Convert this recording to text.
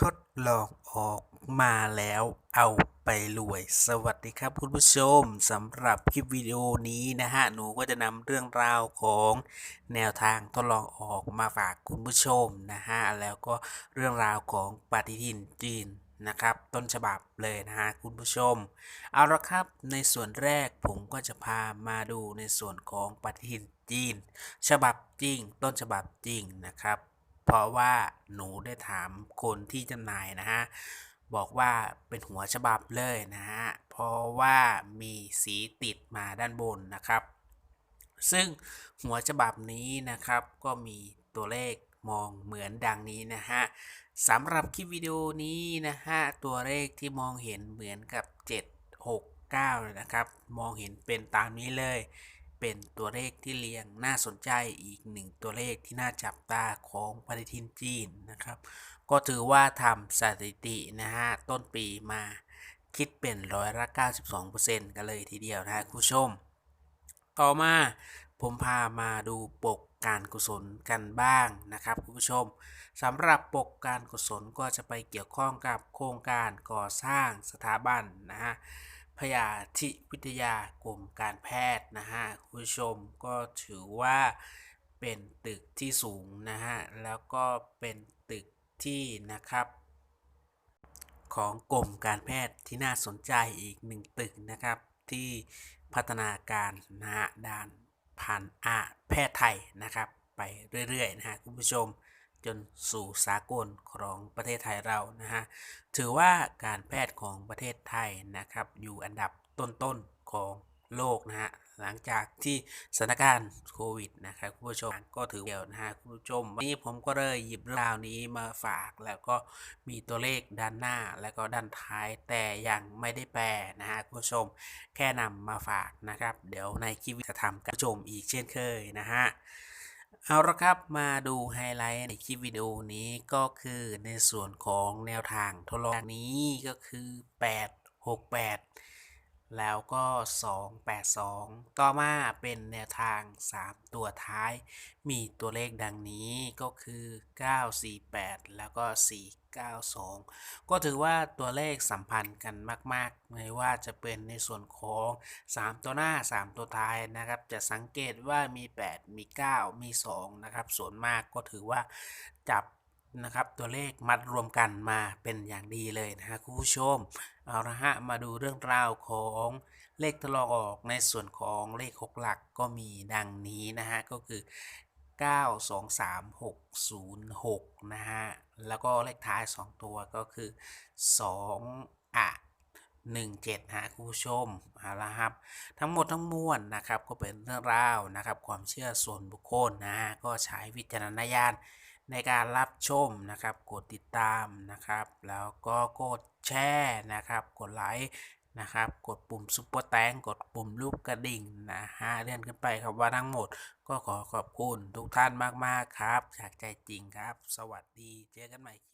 ทดลองออกมาแล้วเอาไปรวย สวัสดีครับคุณผู้ชมสำหรับคลิปวิดีโอนี้นะฮะ หนูก็จะนำเรื่องราวของแนวทางทดลองออกมาฝากคุณผู้ชมนะฮะ แล้วก็เรื่องราวของปฏิทินจีนนะครับต้นฉบับเลยนะฮะคุณผู้ชม เอาละครับในส่วนแรกผมก็จะพามาดูในส่วนของปฏิทินจีน ฉบับจริง ต้นฉบับจริงนะครับ เพราะว่าหนูได้ถามคนที่จำหน่ายนะฮะ บอกว่าเป็นหัวฉบับเลยนะฮะ เพราะว่ามีสีติดมาด้านบนนะครับ ซึ่งหัวฉบับนี้นะครับ ก็มีตัวเลขมองเหมือนดังนี้นะฮะสำหรับคลิปวิดีโอนี้นะฮะ ตัวเลขที่มองเห็นเหมือนกับ 7 6 9เลยนะครับ มองเห็นเป็นตามนี้เลย เป็นตัวเลขที่เรียงน่าสนใจอีกหนึ่งตัวเลขที่น่าจับตาของปฏิทินจีนนะครับ ก็ถือว่าทำสถิตินะฮะต้นปีมาคิดเป็นร้อยละ92%กันเลยทีเดียวนะคุณผู้ชม ต่อมาผมพามาดูปกการกุศลกันบ้างนะครับคุณผู้ชมสำหรับปกการกุศลก็จะไปเกี่ยวข้องกับโครงการก่อสร้างสถาบันนะฮะ พยาธิวิทยากรมการแพทย์นะฮะคุณผู้ชมก็ถือว่าเป็นตึกที่สูงนะฮะแล้วก็เป็นตึกที่นะครับของกรมการแพทย์ที่น่าสนใจอีกหนึ่งตึกนะครับ ที่พัฒนาการนะฮะด้านพันอาแพทย์ไทยนะครับ ไปเรื่อยๆนะฮะคุณผู้ชม จนสู่สากลของประเทศไทยเรานะฮะถือว่าการแพทย์ของประเทศไทยนะครับอยู่อันดับต้นๆของโลกนะฮะหลังจากที่สถานการณ์โควิดนะครับคุณผู้ชมก็ถือเดียวนะฮะคุณผู้ชมวันนี้ผมก็เลยหยิบเรื่องราวนี้มาฝากแล้วก็มีตัวเลขด้านหน้าแล้วก็ด้านท้ายแต่ยังไม่ได้แปลนะฮะคุณผู้ชมแค่นำมาฝากนะครับ เดี๋ยวในคลิปจะทำกับผู้ชมอีกเช่นเคยนะฮะ เอาละครับมาดูไฮไลท์ในคลิปวิดีโอนี้ก็คือในส่วนของแนวทางทดลองนี้ก็คือ 8 6 8 แล้วก็ 2 8 2 ต่อมาเป็นแนวทาง 3 ตัวท้าย มีตัวเลขดังนี้ก็คือ 948 แล้วก็ 492 ก็ถือว่าตัวเลขสัมพันธ์กันมาก ๆ ไม่ว่าจะเป็นในส่วนของ 3 ตัวหน้า 3 ตัวท้ายนะครับ จะสังเกตว่ามี 8 มี 9 มี 2 นะครับ ส่วนมากก็ถือว่าจับ นะครับ ตัวเลขมัดรวมกันมาเป็นอย่างดีเลยนะฮะคุณผู้ชม เอาละฮะมาดูเรื่องราวของเลขทดลองออกในส่วนของเลข 6 หลักก็มีดังนี้นะฮะก็คือ 9 2 3 6 0 6 นะฮะ แล้วก็เลขท้าย 2 ตัวก็คือ 2 อะ17ฮะคุณผู้ชมเอาละครับ ทั้งหมดทั้งมวลนะครับ ก็เป็นเรื่องราวนะครับ ความเชื่อส่วนบุคคลนะฮะก็ใช้วิจารณญาณ ในการรับชมนะครับ กดติดตามนะครับ แล้วก็กดแชร์นะครับ กดไลค์นะครับ กดปุ่มซุปเปอร์แตงกดปุ่มรูปกระดิ่งนะฮะเลื่อนขึ้นไปครับว่าทั้งหมด ก็ขอขอบคุณทุกท่านมาก ๆ ครับ จากใจจริงครับ สวัสดีเจอกันใหม่